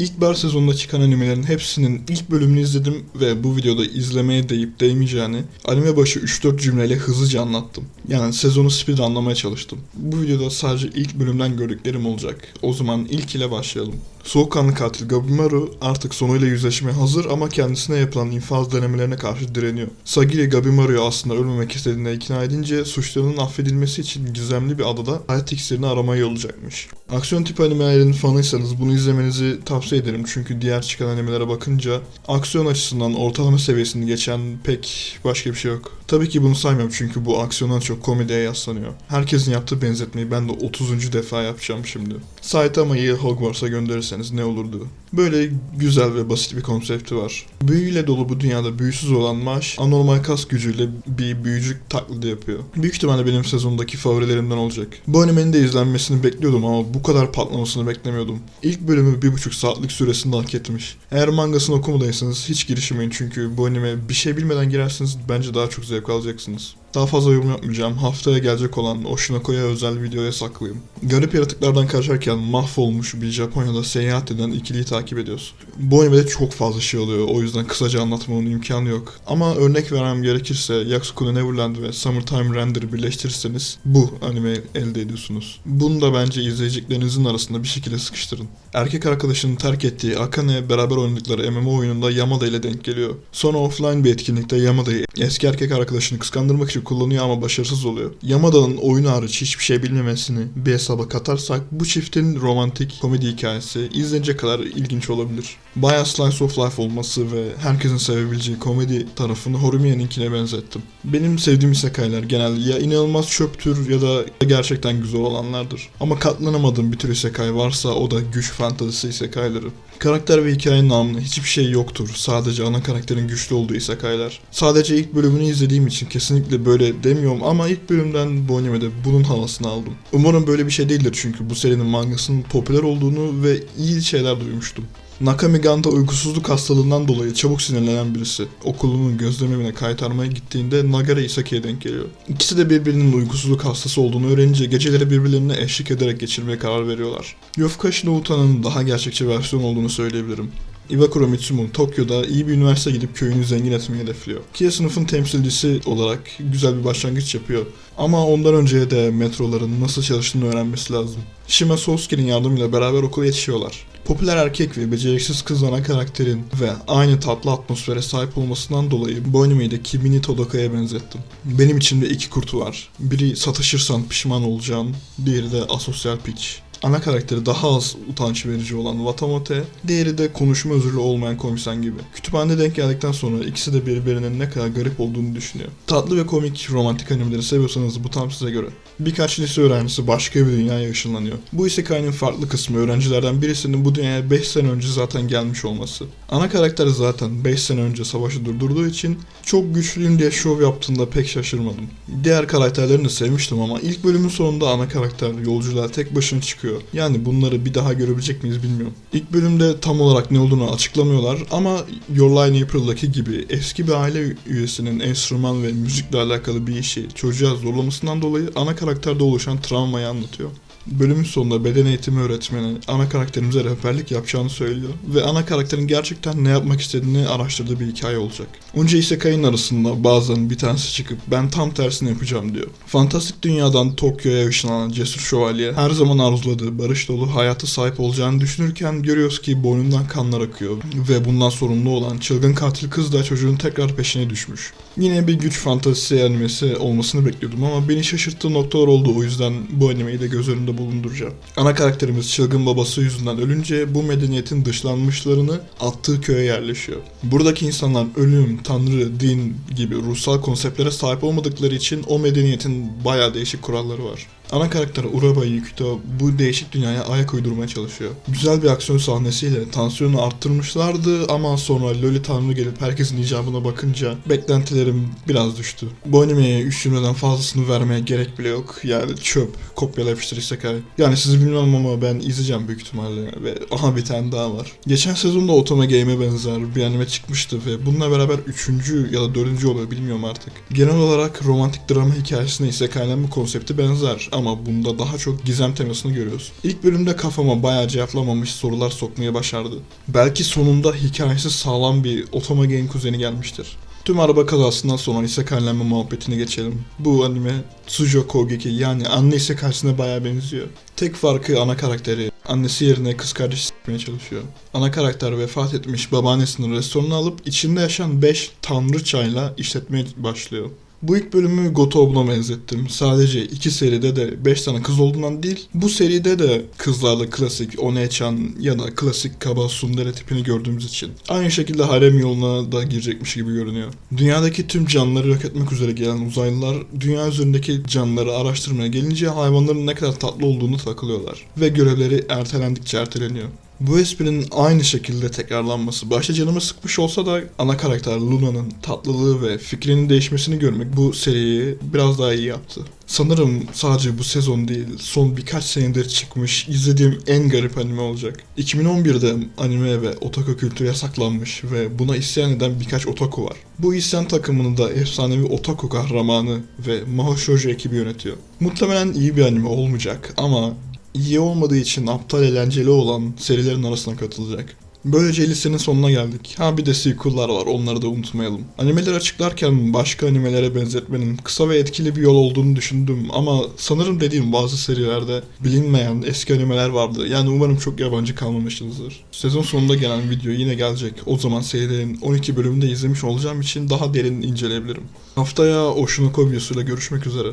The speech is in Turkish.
İlkbahar sezonunda çıkan animelerin hepsinin ilk bölümünü izledim ve bu videoda izlemeye değip değmeyeceğini anime başı 3-4 cümleyle hızlıca anlattım. Yani sezonu speed anlamaya çalıştım. Bu videoda sadece ilk bölümden gördüklerim olacak. O zaman ilk ile başlayalım. Soğukkanlı katil Gabimaru artık sonuyla yüzleşmeye hazır ama kendisine yapılan infaz denemelerine karşı direniyor. Sagiri Gabimaru'yu aslında ölmemek istediğine ikna edince suçlarının affedilmesi için gizemli bir adada hayat iksirini aramaya yolacakmış. Aksiyon tipi animelerin fanıysanız bunu izlemenizi tavsiye ederim çünkü diğer çıkan animelere bakınca aksiyon açısından ortalama seviyesini geçen pek başka bir şey yok. Tabii ki bunu saymıyorum çünkü bu aksiyondan çok komediye yaslanıyor. Herkesin yaptığı benzetmeyi ben de 30. defa yapacağım şimdi. Saitama'yı Hogwarts'a gönderirseniz ne olurdu? Böyle güzel ve basit bir konsepti var. Büyüyle dolu bu dünyada büyüsüz olan Maş, anormal kas gücüyle bir büyücük taklidi yapıyor. Büyük ihtimalle benim sezondaki favorilerimden olacak. Bu animenin de izlenmesini bekliyordum ama bu kadar patlamasını beklemiyordum. İlk bölümü bir buçuk saatlik süresinde hak etmiş. Eğer mangasını okumadıysanız hiç girişmeyin çünkü bu anime bir şey bilmeden girerseniz bence daha çok zevk alacaksınız. Daha fazla yorum yapmayacağım. Haftaya gelecek olan Oshinoko'ya özel videoya saklayayım. Garip yaratıklardan kaçarken mahvolmuş bir Japonya'da seyahat eden ikiliyi takip ediyoruz. Bu animede çok fazla şey oluyor. O yüzden kısaca anlatmamın imkanı yok. Ama örnek vermem gerekirse Yakusukune Neverland ve Summertime Render'ı birleştirirseniz bu anime elde ediyorsunuz. Bunu da bence izleyeceklerinizin arasında bir şekilde sıkıştırın. Erkek arkadaşının terk ettiği Akane beraber oynadıkları MMO oyununda Yamada ile denk geliyor. Sonra offline bir etkinlikte Yamada'yı eski erkek arkadaşını kıskandırmak için kullanıyor ama başarısız oluyor. Yamada'nın oyunu hariç hiçbir şey bilmemesini bir hesaba katarsak bu çiftin romantik komedi hikayesi izlenecek kadar ilginç olabilir. Bayağı slice of life olması ve herkesin sevebileceği komedi tarafını Horumia'ninkine benzettim. Benim sevdiğim isekai'ler genelde ya inanılmaz çöptür ya da gerçekten güzel olanlardır. Ama katlanamadığım bir tür isekai varsa o da güç fantazisi isekai'ları. Karakter ve hikayenin namına hiçbir şey yoktur. Sadece ana karakterin güçlü olduğu isekai'ler. Sadece ilk bölümünü izlediğim için kesinlikle böyle demiyorum ama ilk bölümden bu animede bunun havasını aldım. Umarım böyle bir şey değildir çünkü bu serinin mangasının popüler olduğunu ve iyi şeyler duymuştum. Nakami Ganta uykusuzluk hastalığından dolayı çabuk sinirlenen birisi. Okulunun gözlemine kaytarmaya gittiğinde Nagara Isaki'ye denk geliyor. İkisi de birbirinin uykusuzluk hastası olduğunu öğrenince geceleri birbirlerine eşlik ederek geçirmeye karar veriyorlar. Yofukashi no Uta'nın daha gerçekçi versiyon olduğunu söyleyebilirim. Iwakuro Mitsumu Tokyo'da iyi bir üniversite gidip köyünü zengin etmeyi hedefliyor. Kia sınıfın temsilcisi olarak güzel bir başlangıç yapıyor. Ama ondan önce de metroların nasıl çalıştığını öğrenmesi lazım. Shima Sosuke'nin yardımıyla beraber okula yetişiyorlar. Popüler erkek ve beceriksiz kız ana karakterin ve aynı tatlı atmosfere sahip olmasından dolayı bu animeyi de Kimi ni Todoka'ya benzettim. Benim içimde iki kurtu var. Biri sataşırsan pişman olacağın, diğeri de asosyal piç. Ana karakteri daha az utanç verici olan Watamote, diğeri de konuşma özürlü olmayan komisan gibi. Kütüphanede denk geldikten sonra ikisi de birbirinin ne kadar garip olduğunu düşünüyor. Tatlı ve komik romantik animeleri seviyorsanız bu tam size göre. Birkaç lise öğrencisi başka bir dünyaya ışınlanıyor. Bu isekai'nin farklı kısmı öğrencilerden birisinin bu dünyaya 5 sene önce zaten gelmiş olması. Ana karakter zaten 5 sene önce savaşı durdurduğu için çok güçlüyüm diye şov yaptığında pek şaşırmadım. Diğer karakterlerini de sevmiştim ama ilk bölümün sonunda ana karakter yolculuğa tek başına çıkıyor. Yani bunları bir daha görebilecek miyiz bilmiyorum. İlk bölümde tam olarak ne olduğunu açıklamıyorlar ama Your in April'daki gibi eski bir aile üyesinin enstrüman ve müzikle alakalı bir işi çocuğa zorlamasından dolayı ana karakterde oluşan travmayı anlatıyor. Bölümün sonunda beden eğitimi öğretmeni ana karakterimize rehberlik yapacağını söylüyor ve ana karakterin gerçekten ne yapmak istediğini araştırdığı bir hikaye olacak. Onca isekai'nin arasında bazen bir tanesi çıkıp ben tam tersini yapacağım diyor. Fantastik dünyadan Tokyo'ya ışınlanan cesur şövalye her zaman arzuladığı barış dolu hayata sahip olacağını düşünürken görüyoruz ki boynundan kanlar akıyor ve bundan sorumlu olan çılgın katil kız da çocuğun tekrar peşine düşmüş. Yine bir güç fantazisi animesi olmasını bekliyordum ama beni şaşırttığı noktalar oldu o yüzden bu animeyi de göz önünde bulunduracağım. Ana karakterimiz çılgın babası yüzünden ölünce bu medeniyetin dışlanmışlarını attığı köye yerleşiyor. Buradaki insanlar ölüm, tanrı, din gibi ruhsal konseptlere sahip olmadıkları için o medeniyetin bayağı değişik kuralları var. Ana karakter Uraba Yukito bu değişik dünyaya ayak uydurmaya çalışıyor. Güzel bir aksiyon sahnesiyle tansiyonu arttırmışlardı ama sonra Loli Tanrı gelip herkesin icabına bakınca beklentilerim biraz düştü. Bu animeye 3 cümleden fazlasını vermeye gerek bile yok. Yani çöp, kopyala yapıştır isekai. Yani sizi bilmem ama ben izleyeceğim büyük ihtimalle ve aha bir tane daha var. Geçen sezonda Otome Game'e benzer bir anime çıkmıştı ve bununla beraber 3. ya da 4. oluyor bilmiyorum artık. Genel olarak romantik drama hikayesine isekai'den bu konsepti benzer ama bunda daha çok gizem temasını görüyoruz. İlk bölümde kafama bayağı cevaplamamış sorular sokmaya başardı. Belki sonunda hikayesi sağlam bir Otomagen kuzeni gelmiştir. Tüm araba kazasından sonra isekailenme muhabbetine geçelim. Bu anime Tsujo Kogeki yani anne isekaisine bayağı benziyor. Tek farkı ana karakteri. Annesi yerine kız kardeşi s**meye çalışıyor. Ana karakter vefat etmiş babaannesinin restoranını alıp içinde yaşayan 5 tanrıçayla işletmeye başlıyor. Bu ilk bölümü Gotobun'a benzettim. Sadece iki seride de 5 tane kız olduğundan değil, bu seride de kızlarla klasik One-chan ya da klasik Kaba Sundere tipini gördüğümüz için. Aynı şekilde harem yoluna da girecekmiş gibi görünüyor. Dünyadaki tüm canlıları yok etmek üzere gelen uzaylılar, dünya üzerindeki canlıları araştırmaya gelince hayvanların ne kadar tatlı olduğunu takılıyorlar. Ve görevleri ertelendikçe erteleniyor. Bu esprinin aynı şekilde tekrarlanması başta canımı sıkmış olsa da ana karakter Luna'nın tatlılığı ve fikrinin değişmesini görmek bu seriyi biraz daha iyi yaptı. Sanırım sadece bu sezon değil, son birkaç senedir çıkmış izlediğim en garip anime olacak. 2011'de anime ve otaku kültürü yasaklanmış ve buna isyan eden birkaç otaku var. Bu isyan takımını da efsanevi otaku kahramanı ve Mahou Shoujo ekibi yönetiyor. Muhtemelen iyi bir anime olmayacak ama iyi olmadığı için aptal eğlenceli olan serilerin arasına katılacak. Böylece listenin sonuna geldik. Ha bir de sequel'lar var onları da unutmayalım. Animeleri açıklarken başka animelere benzetmenin kısa ve etkili bir yol olduğunu düşündüm ama sanırım dediğim bazı serilerde bilinmeyen eski animeler vardı. Yani umarım çok yabancı kalmamışsınızdır. Sezon sonunda gelen video yine gelecek. O zaman serilerin 12 bölümünde izlemiş olacağım için daha derin inceleyebilirim. Haftaya Oshinokobius'uyla görüşmek üzere.